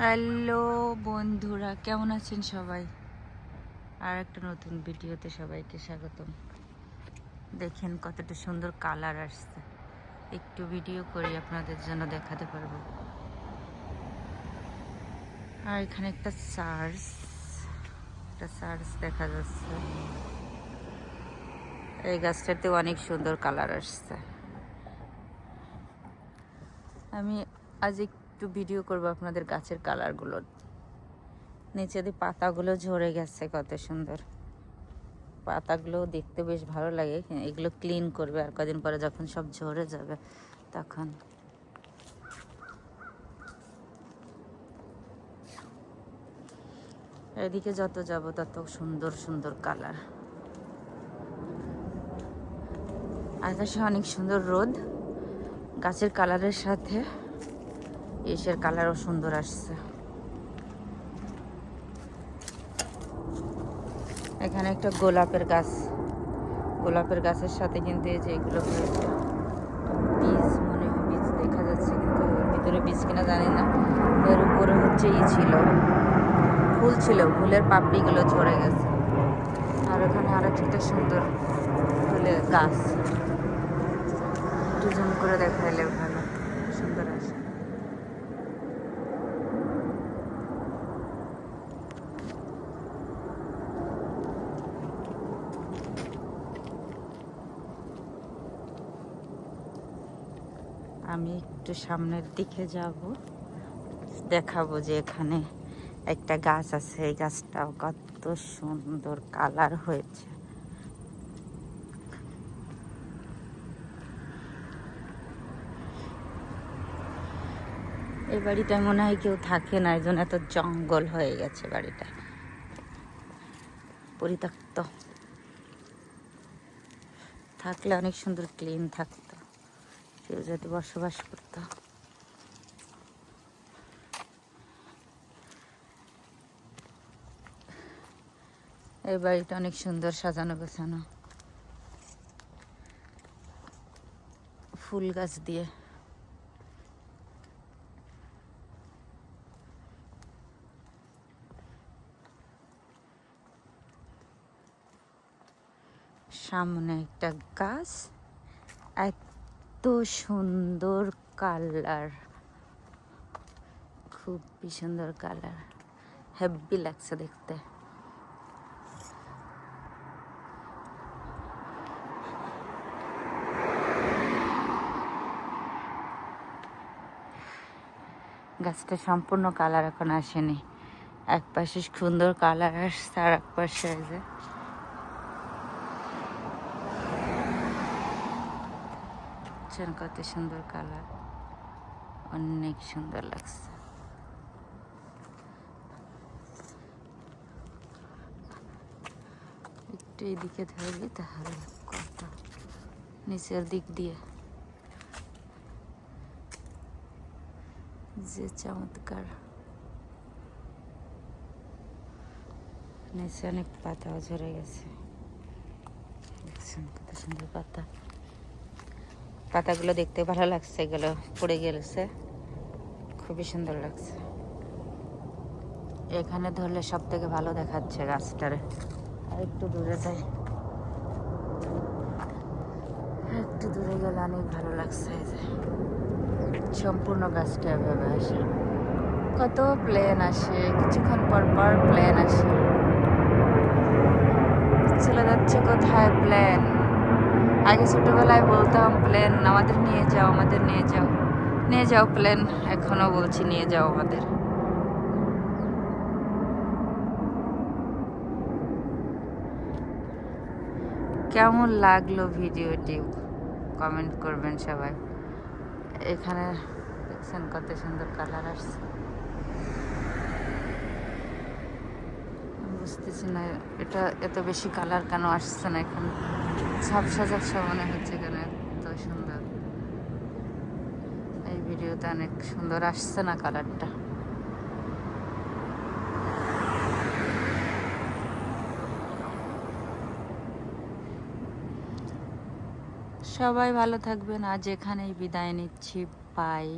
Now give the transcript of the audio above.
Hello বন্ধুরা, কেমন আছেন সবাই? আর একটা নতুন ভিডিওতে সবাইকে স্বাগতম। দেখেন কতটা সুন্দর কালার আসছে। একটু ভিডিও করি, আপনাদের জন্য দেখাতে পারব। আর এখানে একটা চার্চ একটা চার্চ দেখা যাচ্ছে। এই গাছটাতে অনেক সুন্দর কালার আসছে। আমি আজ একটু ভিডিও করব আপনাদের গাছের কালারগুলো নিচে দিয়ে পাতাগুলো ঝরে গেছে, কত সুন্দর। পাতাগুলো দেখতে বেশ ভালো লাগে, এগুলো ক্লিন করবে আর কদিন পরে যখন সব ঝরে যাবে তখন। এদিকে যত যাব তত সুন্দর সুন্দর কালার আকাশে অনেক সুন্দর রোদ, গাছের কালারের সাথে এসের কালারও সুন্দর আসছে। এখানে একটা গোলাপের গাছ। গোলাপের গাছের সাথে কিন্তু এই যে এগুলো বীজ মনে হয়, বীজ দেখা যাচ্ছে কিন্তু ভিতরে বীজ কিনা জানি না। এর উপরে হচ্ছে ই ছিল। ফুল ছিল, ফুলের পাপড়িগুলো ঝরে গেছে। আর ওখানে আর একটা সুন্দর ফুলের গাছ। একটু জুম করে দেখাইলে ভালো সুন্দর আসে আমি একটু সামনের দিকে যাব। দেখাবো যে এখানে একটা গাছ আছে। এই গাছটাও কত সুন্দর কালার হয়েছে। এই বাড়িটায় মনে হয় কেউ থাকে না, এই জন্য এত জঙ্গল হয়ে গেছে বাড়িটা। পরিত্যক্ত। থাকলে অনেক সুন্দর, ক্লিন থাকতো। কেউ যদি বসবাস করতো। এই বাড়িটা অনেক সুন্দর সাজানো গোছানো। ফুল গাছ দিয়ে। সামনে একটা গাছ এত সুন্দর কালার। খুবই সুন্দর কালার। হেভি লাগছে দেখতে। গাছটা সম্পূর্ণ কালার এখন আসেনি। এক পাশে সুন্দর কালার আসছে আর এক পাশে দেখছেন কত সুন্দর কালার অনেক সুন্দর লাগছে। একটু এদিকে ধরবি তাহলে কত। নিচের দিক দিয়ে। যে চমৎকার। নিচে অনেক পাতাও ঝরে গেছে। কত সুন্দর পাতা। পাতাগুলো দেখতে ভালো লাগছে, এগুলো পড়ে গেছে। খুবই সুন্দর লাগছে। এখানে ধরলে সব থেকে ভালো দেখাচ্ছে গাছটারে। আর একটু দূরে যাই। একটু দূরে গেলে অনেক ভালো লাগছে সম্পূর্ণ গাছটা এভাবে আসে। কত প্লেন আসে, কিছুক্ষণ পর পর প্লেন আসে। চলে যাচ্ছে কোথায় প্লেন আগে ছোটবেলায় বলতাম, প্লেন আমাদের নিয়ে যাও, আমাদের নিয়ে যাও। নিয়ে যাও প্লেন, এখনও বলছি নিয়ে যাও আমাদের। কেমন লাগল ভিডিওটি? কমেন্ট করবেন সবাই। এখানে দেখছেন কত সুন্দর কালার আসছে। বুঝতেছি না, এটা এত বেশি কালার কেন আসছে না এখানে? ঝাপসা ঝাপসা মনে হচ্ছে কেন এত সুন্দর। এই ভিডিওতে অনেক সুন্দর আসছে না কালারটা সবাই ভালো থাকবেন, আজ এখানেই বিদায় নিচ্ছি বাই